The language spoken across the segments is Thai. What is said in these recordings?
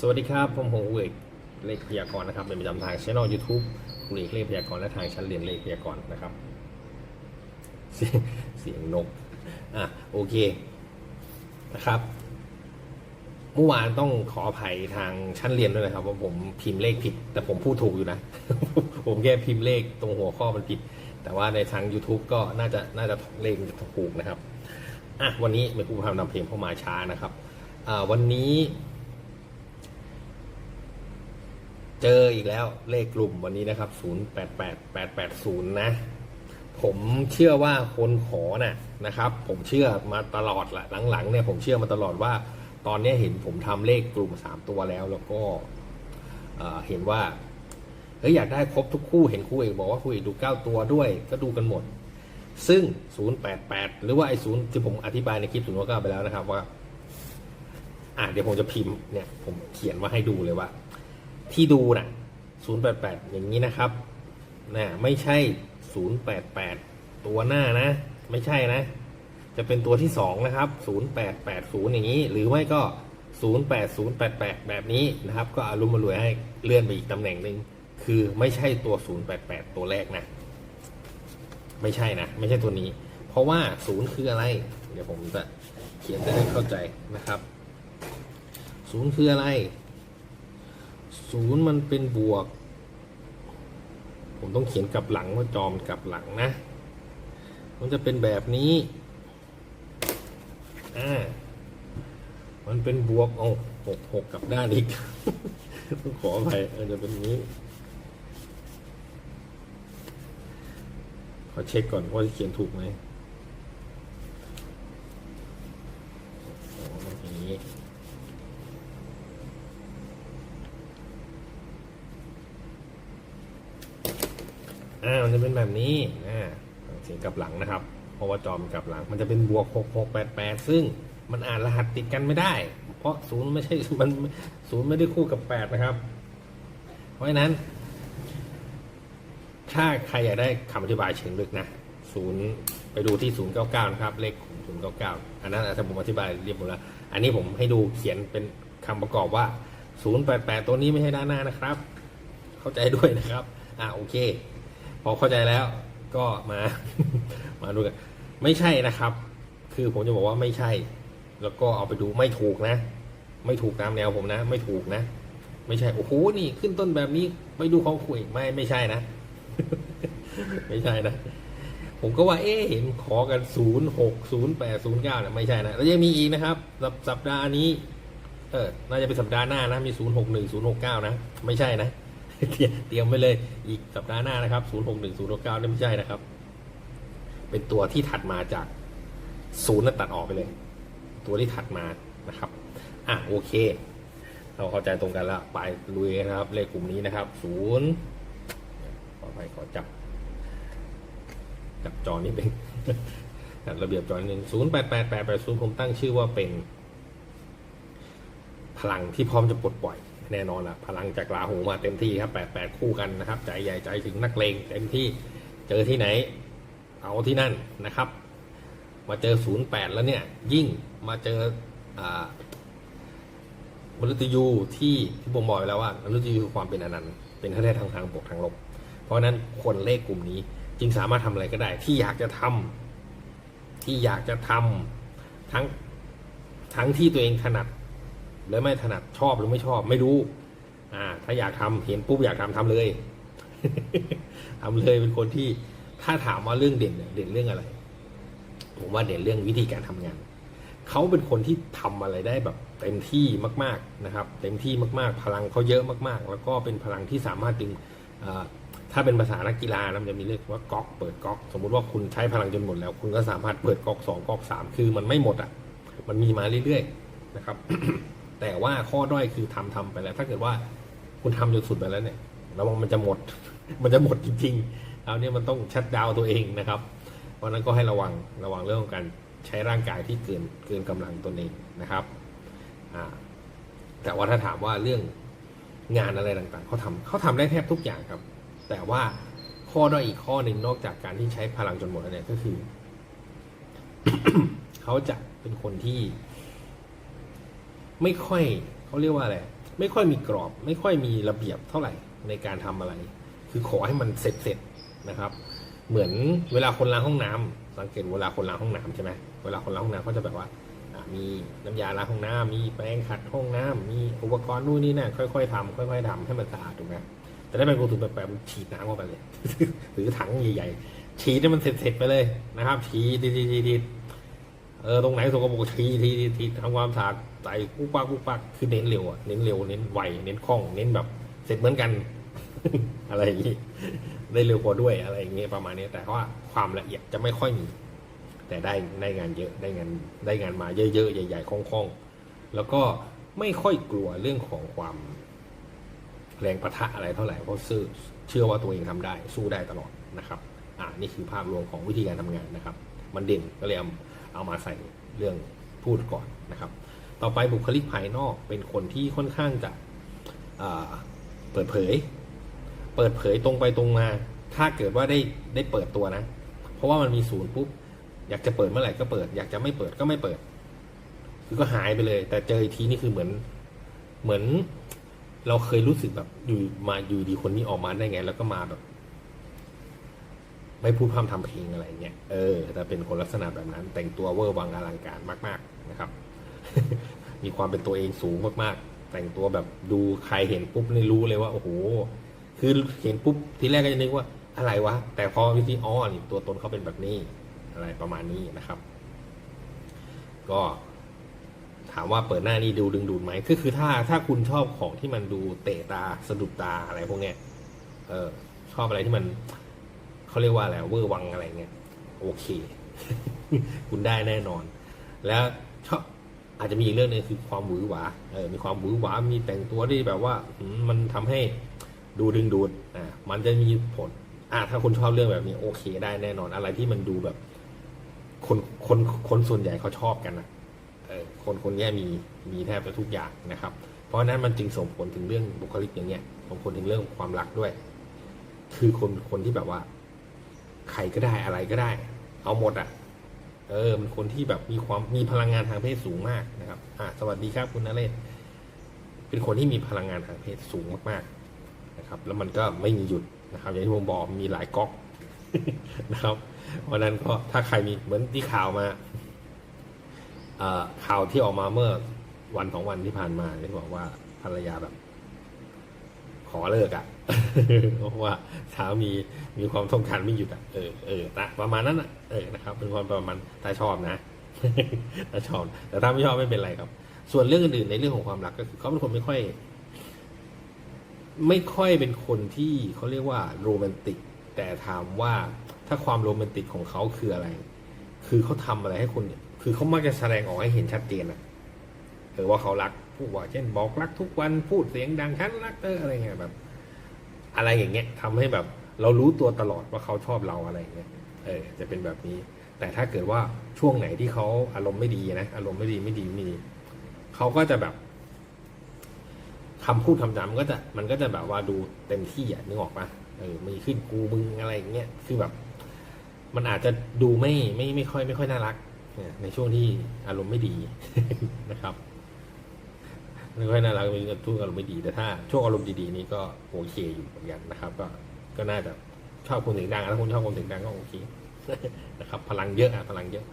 สวัสดีครับผมหงเอกเลขพยากรณ์นะครับเป็นประจำทางช่องยูทูบคุเอกเลขพยากรณ์และทางชั้นเรียนเลขพยากรณ์นะครับ เสียงนกอะโอเคนะครับเมื่อวานต้องขออภัยทางชั้นเรียนด้วยนะครับว่าผมพิมพ์เลขผิด แต่ผมพูดถูกอยู่นะ ผมแค่พิมพ์เลขตรงหัวข้อมันผิด แต่ว่าในทาง YouTube ก็น่าจะน่าจะเลขจะถูกนะครับอะวันนี้เมย์ผู้พานำเพลงเข้ามาช้านะครับอ่าวันนี้ เจออีกแล้วเลขกลุ่มวันนี้นะครับ 088880 นะ ผมเชื่อว่าคนขอน่ะนะครับ ผมเชื่อมาตลอดแหละหลังๆเนี่ยผมเชื่อมาตลอดว่า ตอนนี้เห็นผมทำเลขกลุ่ม 3 ตัวแล้ว แล้วก็เห็นว่าเฮ้ยอยากได้ครบทุกคู่เห็นคู่เอกบอกว่าคู่เอกดู 9 ตัวด้วย ก็ดูกันหมด ซึ่ง 088 หรือว่าไอ้ศูนย์ที่ผมอธิบายในคลิป0 9ไปแล้วนะครับว่า อะเดี๋ยวผมจะพิมพ์เนี่ย ผมเขียนมาให้ดูเลยว่า ที่ดูน่ะ088 อย่างนี้นะครับนะไม่ใช่ 088 ตัวหน้านะ ไม่ใช่นะ จะเป็นตัวที่ 2 นะครับ 0880 อย่างนี้ หรือไม่ก็ 08088 แบบนี้นะครับ ก็อารุมมารวยให้เลื่อนไปอีกตำแหน่งหนึ่งคือไม่ใช่ตัว 088 ตัวแรกนะ ไม่ใช่นะ ไม่ใช่ตัวนี้ เพราะว่า 0 คืออะไร เดี๋ยวผมจะเขียนจะได้เข้าใจนะครับ 0 คืออะไร ศูนย์มันเป็นบวก ผมต้องเขียนกลับหลังว่าจอมกลับหลังนะ มันจะเป็นแบบนี้ อ่า มันเป็นบวกโอ้หกหกกลับด้านอีกต้องขออภัยมันจะเป็นนี้ขอเช็คก่อนว่าเขียนถูกไหมอ๋อมันเป็นอย่างนี้ อ่ามันจะเป็นแบบนี้อ่าเสียงกลับหลังนะครับ เพราะว่าจอมกลับหลัง มันจะเป็นบวกหกหกแปดแปดซึ่งมันอ่านรหัสติดกันไม่ได้ เพราะศูนย์ไม่ใช่มันศูนย์ไม่ได้คู่กับแปดนะครับ เพราะฉะนั้น ถ้าใครอยากได้คำอธิบายเชิงลึกนะศูนย์ไปดูที่ศูนย์เก้าเก้านะครับ เลขศูนย์เก้าเก้าอันนั้นอาจจะผมอธิบายเรียบหมดแล้ว อันนี้ผมให้ดูเขียนเป็นคำประกอบว่าศูนย์แปดแปดตัวนี้ไม่ใช่ด้านหน้านะครับ เข้าใจด้วยนะครับ อ่าโอเค อเข้าใจแล้วก็มามาดูกัน ไม่ใช่นะครับ คือผมจะบอกว่าไม่ใช่ แล้วก็เอาไปดูไม่ถูกนะ ไม่ถูกตามแนวผมนะ ไม่ถูกนะ ไม่ใช่โอ้โหนี่ขึ้นต้นแบบนี้ไปดูของคุยไม่ไม่ใช่นะ ไม่ใช่นะ ผมก็ว่าเอ๊เห็นขอกันศูนย์หกศูนย์แปดศูนย์เก้าเนี่ยไม่ใช่นะแล้วยังมีอีกนะครับสัปสัปดาห์นี้ เออน่าจะเป็นสัปดาห์หน้านะมีศูนย์หกหนึ่งศูนย์หกเก้านะ ไม่ใช่นะ เตรียมไว้เลยอีกสัปดาห์หน้านะครับ 0 6 1 0 6 9นี่ไม่ใช่นะครับ เป็นตัวที่ถัดมาจากศูนย์นั้นตัดออกไปเลย ตัวที่ถัดมานะครับ อะโอเค เราเข้าใจตรงกันแล้วไปลุยนนะครับ เลขกลุ่มนี้นะครับศูนย์ขอไปขอจับ จับจอนิดนึงจัดระเบียบจอนิดนึงศูนย์แปดแปดแปดแปดศูนย์ผมตั้งชื่อว่าเป็น พลังที่พร้อมจะปลดปล่อย แน่นอนละพลังจากลาหูมาเต็มที่ครับแปดแปดคู่กันนะครับ ใจใหญ่ใจถึงนักเลงเต็มที่เจอที่ไหน เอาที่นั่นนะครับ มาเจอศูนย์แปดแล้วเนี่ย ยิ่งมาเจออ่ามฤตยูที่ที่ผมบอกไปแล้วว่ามฤตยูคือความเป็นอนันต์เป็นทั้งแท้ทางทางบวกทางลบ เพราะฉะนั้นคนเลขกลุ่มนี้จึงสามารถทำอะไรก็ได้ ที่อยากจะทำที่อยากจะทำทั้งทั้งที่ตัวเองถนัด หรือไม่ถนัดชอบหรือไม่ชอบไม่รู้ อ่า ถ้าอยากทำเห็นปุ๊บอยากทำทำเลยทำเลยเป็นคนที่ถ้าถามว่าเรื่องเด่นเนี่ยเด่นเรื่องอะไร ผมว่าเด่นเรื่องวิธีการทำงาน เขาเป็นคนที่ทำอะไรได้แบบเต็มที่มาก ๆนะครับ เต็มที่มากๆ พลังเขาเยอะมากๆ แล้วก็เป็นพลังที่สามารถดึงถ้าเป็นภาษานักกีฬานะมันจะมีเรียกว่าก๊อกเปิดก๊อก สมมุติว่าคุณใช้พลังจนหมดแล้ว คุณก็สามารถเปิดก๊อกสองก๊อกสามคือมันไม่หมดอะ มันมีมาเรื่อยๆนะครับ แต่ว่าข้อด้อยคือทำทำไปแล้ว ถ้าเกิดว่าคุณทำจนสุดไปแล้วเนี่ยระวังมันจะหมด มันจะหมดจริงๆเอาเนี่ยมันต้องชัดดาวตัวเองนะครับ เพราะนั้นก็ให้ระวังระวังเรื่องของการใช้ร่างกายที่เกินเกินกำลังตนเองนะครับอ่าแต่ว่าถ้าถามว่าเรื่องงานอะไรต่างๆเขาทำเขาทำได้แทบทุกอย่างครับ แต่ว่าข้อด้อยอีกข้อหนึ่งนอกจากการที่ใช้พลังจนหมดแล้วเนี่ยก็คือ เขาจะเป็นคนที่ ไม่ค่อยเขาเรียกว่าอะไรไม่ค่อยมีกรอบ ไม่ค่อยมีระเบียบเท่าไหร่ในการทำอะไร คือขอให้มันเสร็จเสร็จๆนะครับ เหมือนเวลาคนล้างห้องน้ำสังเกตเวลาคนล้างห้องน้ำใช่ไหมเวลาคนล้างห้องน้ำเขาจะแบบว่ามีน้ำยาล้างห้องน้ำมีแปรงขัดห้องน้ำมีอุปกรณ์นู่นนี่นั่นค่อยๆทำค่อย ๆทำให้มันสะอาดถูกไหมแต่ถ้าเป็นคนถึงแบบแบบฉีดน้ำเข้าไปเลย หรือถังใหญ่ๆฉีดให้มันเสร็จๆไปเลยนะครับฉีดดีๆ เออตรงไหนสกปรกฉีทีทีทำความสะอาดใส่ปุ๊กปักปุ๊กปักคือเน้นเร็วอะเน้นเร็วเน้นไวเน้นคล่อง เน้นแบบ เสร็จเหมือนกัน อะไรอย่างนี้ได้เร็วกว่าด้วยอะไรอย่างเงี้ยประมาณนี้แต่ว่าความละเอียดจะไม่ค่อยมี แต่ได้ได้งานเยอะได้งานได้งานมาเยอะๆใหญ่ๆคล่องๆแล้วก็ไม่ค่อยกลัวเรื่องของความแรงประทะอะไรเท่าไหร่เพราะเชื่อเชื่อว่าตัวเองทำได้ สู้ได้ตลอดนะครับ อ่านี่คือภาพรวมของวิธีการทำงานนะครับ มันเด่นก็เลย เอามาใส่เรื่องพูดก่อนนะครับ ต่อไปบุคลิกภายนอกเป็นคนที่ค่อนข้างจะเปิดเผย เปิดเผยตรงไปตรงมา ถ้าเกิดว่าได้ได้เปิดตัวนะ เพราะว่ามันมีศูนย์ปุ๊บอยากจะเปิดเมื่อไหร่ก็เปิด อยากจะไม่เปิดก็ไม่เปิด คือก็หายไปเลย แต่เจออีกทีนี่คือเหมือนเหมือน เราเคยรู้สึกแบบอยู่มาอยู่ดีคนนี้ออกมาได้ไง แล้วก็มาแบบ ไม่พูดพร่ำทำเพลงอะไรเงี้ยเออแต่เป็นคนลักษณะแบบนั้น แต่งตัวเวอร์วังอลังการมาก ๆนะครับ มีความเป็นตัวเองสูงมากๆ แต่งตัวแบบดูใครเห็นปุ๊บนี่รู้เลยว่า โอ้โห คือเห็นปุ๊บทีแรกก็จะนึกว่าอะไรวะ แต่พอวิธีอ๋อนี่ตัวตนเขาเป็นแบบนี้อะไรประมาณนี้นะครับ ก็ถามว่าเปิดหน้านี่ดูดึงดูดไหมคือคือถ้าถ้าคุณชอบของที่มันดูเตะตาสะดุดตาอะไรพวกเนี้ยเออชอบอะไรที่มัน เขาเรียกว่าอะไรเวอร์วังอะไรเงี้ยโอเค คุณได้แน่นอน แล้วชอบอาจจะมีอีกเรื่องหนึงคือความหวือหวาเออมีความหวือหวามีแต่งตัวที่แบบว่ามันทำให้ดูดึงดูดอ่ามันจะมีผลอ่าถ้าคุณชอบเรื่องแบบนี้โอเค ได้แน่นอน อะไรที่มันดูแบบ คนคนคนส่วนใหญ่เขาชอบกันนะเออคนคนนี้มีมีแทบจะทุกอย่างนะครับ เพราะฉะนั้นมันจึงส่งผลถึงเรื่องบุคลิกอย่างเงี้ยส่งผลถึงเรื่องความรักด้วย คือคนคนที่แบบว่า ใครก็ได้อะไรก็ได้ เอาหมดอะ เออมันคนที่แบบมีความมีพลังงานทางเพศสูงมากนะครับ อ่าสวัสดีครับคุณนเรศเป็นคนที่มีพลังงานทางเพศสูงมากๆนะครับ แล้วมันก็ไม่มีหยุดนะครับ อย่างที่ผมบอกมีหลายก๊อกนะครับเพราะนั้นก็ถ้าใครมีเหมือนที่ข่าวมาเอ่อข่าวที่ออกมาเมื่อวันสองวันที่ผ่านมาที่บอกว่าภรรยาแบบ ขอเลิกอะ่ะ เพราะว่าสามีมีความต้องการไม่หยุดอะเออเออต่ประมาณนั้นอะเออนะครับ เป็นความประมาณถ้าชอบนะถ้าชอบ แต่ถ้าไม่ชอบไม่เป็นไรครับ ส่วนเรื่องอื่นในเรื่องของความรักก็คือเขาเป็นคนไม่ค่อย ไม่ค่อยเป็นคนที่เขาเรียกว่าโรแมนติก แต่ถามว่าถ้าความโรแมนติกของเขาคืออะไร คือเขาทำอะไรให้คนคือเขามักจะแสดงออกให้เห็นชัดเจนอะเออว่าเขารักพูดว่าเช่นบอกรักทุกวันพูดเสียงดังฉันรักเธออะไรเงี้ยแบบ อะไรอย่างเงี้ยทำให้แบบเรารู้ตัวตลอดว่าเขาชอบเราอะไรอย่างเงี้ยเออจะเป็นแบบนี้ แต่ถ้าเกิดว่าช่วงไหนที่เขาอารมณ์ไม่ดีนะอารมณ์ไม่ดีไม่ดีไม่ดีเขาก็จะแบบคำพูดคำจามันก็จะมันก็จะแบบว่าดูเต็มที่อะนึกออกปะเออมีขึ้นกูมึงอะไรอย่างเงี้ยคือแบบ มันอาจจะดูไม่ไม่ไม่ค่อย ไม่ค่อยน่ารักในช่วงที่อารมณ์ไม่ดีนะครับ ไม่ค่อยน่ารักมีทุกอารมณ์ไม่ดีแต่ถ้าช่วงอารมณ์ดีๆนี่ก็โอเคอยู่เหมือนกันนะครับ ก็ก็น่าจะชอบคนเสียงดังถ้าคุณชอบคนเสียงดังก็โอเคนะครับ พลังเยอะอะพลังเยอะ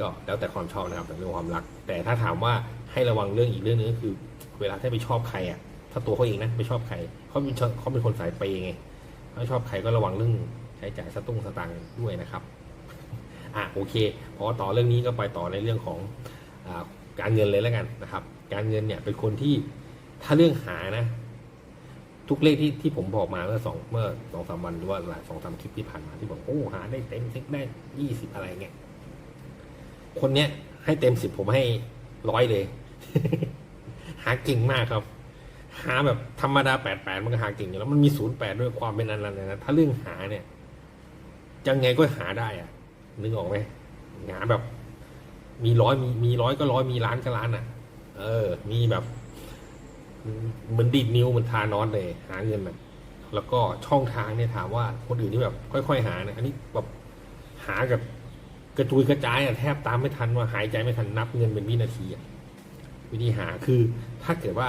ก็แล้วแต่ความชอบนะครับแต่เรื่องความรัก แต่ถ้าถามว่าให้ระวังเรื่องอีกเรื่องนึงก็คือ เวลาถ้าไปชอบใครอะ ถ้าตัวเขาเองนะไม่ชอบใครเขาเป็นเขาเป็นคนสายเปย์ไงถ้าชอบใครก็ระวังเรื่องใช้จ่ายสตุ้งสตังค์ด้วยนะครับอะโอเคพอต่อเรื่องนี้ก็ไปต่อในเรื่องของอการเงินเลยแล้วกันนะครับ การเงินเนี่ยเป็นคนที่ถ้าเรื่องหานะ ทุกเลขที่ที่ผมบอกมาเมื่อสองเมื่อสองสามวันหรือว่าหลายสองสามคลิปที่ผ่านมาที่บอกโอ้หาได้เต็มสิบได้ยี่สิบอะไรเงี้ยคนเนี้ยให้เต็มสิบผมให้ร้อยเลย หาเก่งมากครับ หาแบบธรรมดาแปดแปดมันก็หาเก่งอยู่แล้วมันมีศูนย์แปดด้วยความเป็นอันนั้นเลยนะถ้าเรื่องหาเนี่ยยังไงก็หาได้อะนึกออกไหมหาแบบ มีร้อยมีมีร้อยก็ร้อยมีล้านก็ล้านอะ เออ มีแบบเหมือนดีดนิ้วเหมือนทานอสเลย หาเงินแบบแล้วก็ช่องทางเนี่ยถามว่าคนอื่นที่แบบ ค่อย ๆ หาเนี่ยอันนี้แบบหากับกระจุยกระจายอะแทบตามไม่ทันว่าหายใจไม่ทันนับเงินเป็นวินาทีอะวิธีหาคือถ้าเกิดว่า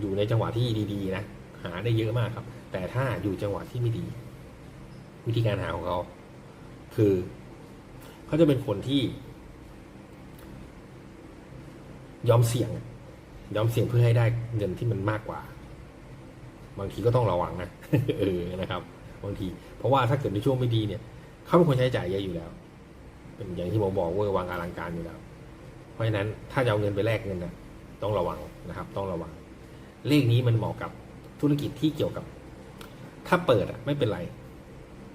อยู่ในจังหวะที่ดีๆนะหาได้เยอะมากครับ แต่ถ้าอยู่จังหวะที่ไม่ดี วิธีการหาของเขา คือเขาจะเป็นคนที่ ยอมเสี่ยง ยอมเสี่ยงเพื่อให้ได้เงินที่มันมากกว่า บางทีก็ต้องระวังนะเออนะครับ บางที เพราะว่าถ้าเกิดในช่วงไม่ดีเนี่ย เขาเป็นคนใช้จ่ายเยอะอยู่แล้ว เป็นอย่างที่ผมบอกเวอร์วางอลังการอยู่แล้ว เพราะฉะนั้นถ้าจะเอาเงินไปแลกเงินนะต้องระวังนะครับ ต้องระวัง เลขนี้มันเหมาะกับธุรกิจที่เกี่ยวกับ ถ้าเปิดอะไม่เป็นไร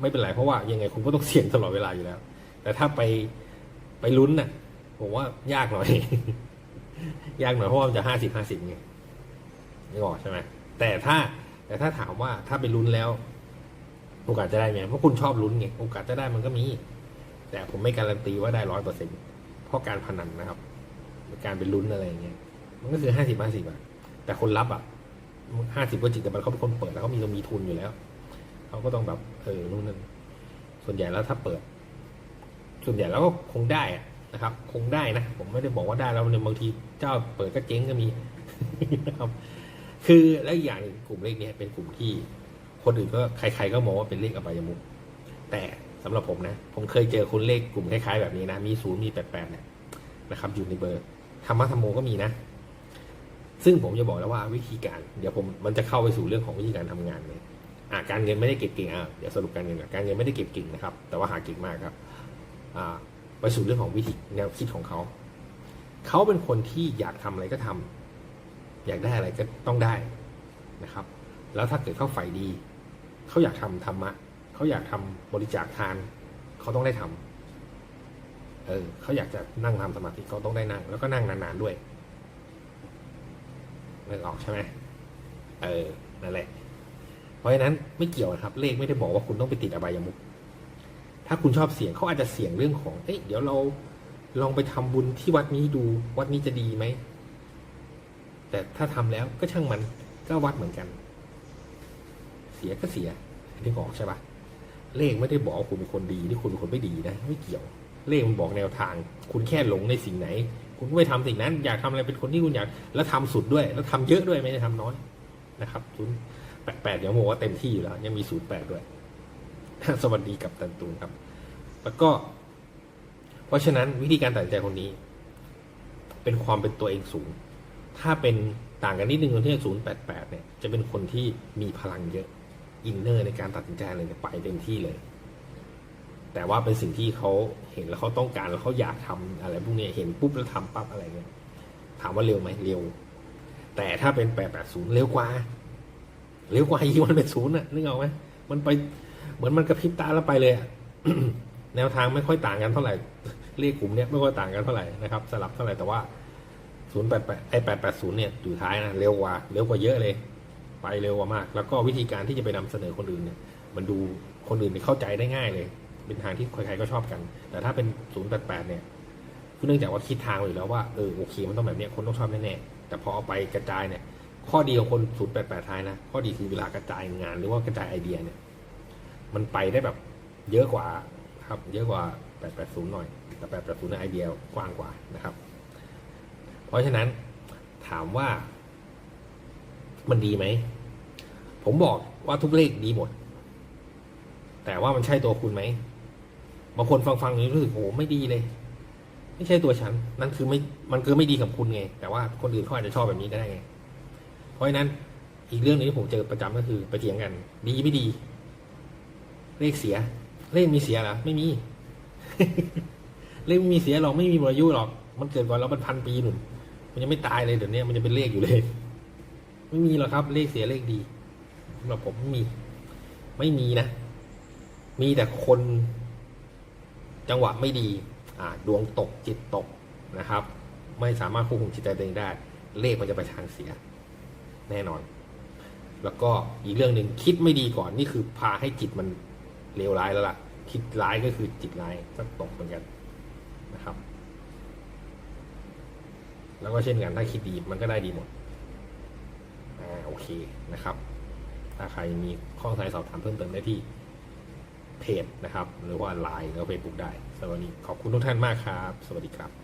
ไม่เป็นไรเพราะว่ายังไงคุณก็ต้องเสี่ยงตลอดเวลาอยู่แล้ว แต่ถ้าไปไปลุ้นน่ะ ผมว่ายากหน่อย ยากหน่อยเพราะว่ามันจะห้าสิบห้าสิบไงนึกออกใช่ไหมแต่ถ้าแต่ถ้าถามว่าถ้าไปลุ้นแล้ว โอกาสจะได้ไหมเพราะคุณชอบลุ้นไงโอกาสจะได้มันก็มี แต่ผมไม่การันตีว่าได้ร้อยเปอร์เซ็นเพราะการพนันนะครับการเป็นลุ้นอะไรอย่างเงี้ยมันก็คือห้าสิบห้าสิบอะแต่คนรับอะห้าสิบก็จริงแต่มันเขาเป็นคนเปิดแล้วเขามีต้องมีทุนอยู่แล้วเขาก็ต้องแบบเออนู่นนั่นส่วนใหญ่แล้วถ้าเปิด ส่วนใหญ่แล้วก็คงได้อะ นะครับคงได้นะผมไม่ได้บอกว่าได้แล้วเนี่ยบางทีเจ้าเปิดก็เจ๊งก็มีนะครับคือและอีกอย่างกลุ่มเลขเนี้ยเป็นกลุ่มที่คนอื่นก็ใคร ๆ ก็มองว่าเป็นเลขอบายมุขแต่สำหรับผมนะผมเคยเจอคนเลขกลุ่มคล้ายๆแบบนี้นะมีศูนย์มีแปดแปดเนี่ยนะครับอยู่ในเบอร์ธรรมะธรรมโมก็มีนะ ซึ่งผมจะบอกแล้วว่าวิธีการ เดี๋ยวผมมันจะเข้าไปสู่เรื่องของวิธีการทำงานเลยอ่าการเงินไม่ได้เก็บเก่งอะเดี๋ยวสรุปการเงินก่อนการเงินไม่ได้เก็บเก่งนะครับ แต่ว่าหาเก่งมากครับ อ่า ไปสู่เรื่องของวิธีแนวคิดของเขา เขาเป็นคนที่อยากทำอะไรก็ทำอยากได้อะไรก็ต้องได้นะครับ แล้วถ้าเกิดเขาใฝ่ดี เขาอยากทำธรรมะ เขาอยากทำบริจาคทาน เขาต้องได้ทำเออ เขาอยากจะนั่งทำสมาธิเขาต้องได้นั่ง แล้วก็นั่งนานๆด้วยนึกออกใช่ไหมเออ นั่นแหละ เพราะฉะนั้นไม่เกี่ยวนะครับ เลขไม่ได้บอกว่าคุณต้องไปติดอบายมุข ถ้าคุณชอบเสี่ยงเขาอาจจะเสี่ยงเรื่องของ เอ้ยเดี๋ยวเราลองไปทำบุญที่วัดนี้ดูวัดนี้จะดีไหม แต่ถ้าทำแล้วก็ช่างมันก็วัดเหมือนกัน เสียก็เสียนึกออกใช่ปะเลขไม่ได้บอกคุณเป็นคนดีนี่คุณเป็นคนไม่ดีนะ ไม่เกี่ยว เลขมันบอกแนวทาง คุณแค่หลงในสิ่งไหน คุณก็ไปทำสิ่งนั้น อยากทำอะไรเป็นคนที่คุณอยาก แล้วทำสุดด้วย แล้วทำเยอะด้วยไม่ได้ทำน้อยนะครับศูนย์แปดแปดเดี๋ยวโมว่าเต็มที่อยู่แล้ว ยังมีศูนย์แปดด้วย สวัสดีกับตันตูนครับ แล้วก็ เพราะฉะนั้นวิธีการตัดสินใจคนนี้ เป็นความเป็นตัวเองสูง ถ้าเป็นต่างกันนิดนึงคนที่ศูนย์แปดแปดเนี่ยจะเป็นคนที่มีพลังเยอะอินเนอร์ในการตัดสินใจอะไรเนี่ยไปเต็มที่เลย แต่ว่าเป็นสิ่งที่เขาเห็นแล้วเขาต้องการแล้วเขาอยากทำอะไรพวกนี้เห็นปุ๊บแล้วทำปั๊บอะไรเงี้ยถามว่าเร็วไหมเร็ว แต่ถ้าเป็นแปดแปดศูนย์เร็วกว่า เร็วกว่าอีกมันเป็นศูนย์อะนึกออกไหมมันไป เหมือนมันกระพริบตาแล้วไปเลยแนวทางไม่ค่อยต่างกันเท่าไหร่เลขกลุ่มเนี้ยไม่ค่อยต่างกันเท่าไหร่นะครับสลับเท่าไหร่แต่ว่าศูนย์แปดแปดไอแปดแปดศูนย์เนี่ยอยู่ท้ายนะเร็วกว่าเร็วกว่าเยอะเลย ไปเร็วกว่ามาก แล้วก็วิธีการที่จะไปนำเสนอคนอื่นเนี่ย มันดูคนอื่นเนี่ยเข้าใจได้ง่ายเลย เป็นทางที่ใครๆก็ชอบกัน แต่ถ้าเป็นศูนย์แปดแปดเนี่ยเนื่องจากว่าคิดทางอยู่แล้วว่าเออโอเคมันต้องแบบนี้คนต้องชอบแน่ๆแต่พอเอาไปกระจายเนี่ย ข้อดีของคนศูนย์แปดแปดท้ายนะ ข้อดีคือเวลากระจายงานหรือว่ากระจายไอเดียเนี่ย มันไปได้แบบเยอะกว่าครับ เยอะกว่า 880 หน่อย แต่ 880 ในไอเดียกว้างกว่านะครับ เพราะฉะนั้นถามว่า มันดีไหม ผมบอกว่าทุกเลขดีหมด แต่ว่ามันใช่ตัวคุณไหมบางคนฟังฟังนี้รู้สึกโอ้ไม่ดีเลย ไม่ใช่ตัวฉัน นั่นคือไม่ มันคือไม่ดีกับคุณไง แต่ว่าคนอื่นเขาอาจจะชอบแบบนี้ก็ได้ไง เพราะฉะนั้นอีกเรื่องหนึงที่ผมเจอประจำก็คือไปเถียงกัน ดีไม่ดี เลขเสีย เลขมีเสียเหรอไม่มี เลขไม่มีเสียหรอกไม่มีหมดอายุหรอก มันเกิดก่อนเราเป็นพันปีหนุนมันยังไม่ตายเลยเดี๋ยวนี้มันจะเป็นเลขอยู่เลย ไม่มีหรอกครับ เลขเสียเลขดีสำหรับผมไม่มี ไม่มีนะ มีแต่คน จังหวะไม่ดี อ่า ดวงตกจิตตกนะครับ ไม่สามารถควบคุมจิตใจตัวเองได้ เลขมันจะไปทางเสีย แน่นอน แล้วก็อีกเรื่องหนึ่งคิดไม่ดีก่อนนี่คือพาให้จิตมัน เลวร้ายแล้วล่ะ คิดร้ายก็คือจิตร้ายก็ตกเหมือนกันนะครับ แล้วก็เช่นกันถ้าคิดดีมันก็ได้ดีหมดอ่าโอเคนะครับ ถ้าใครมีข้อสงสัยสอบถามเพิ่มเติมได้ที่เพจนะครับ หรือว่าไลน์หรือเฟซบุ๊กได้สำหรับวันนี้ขอบคุณทุกท่านมากครับ สวัสดีครับ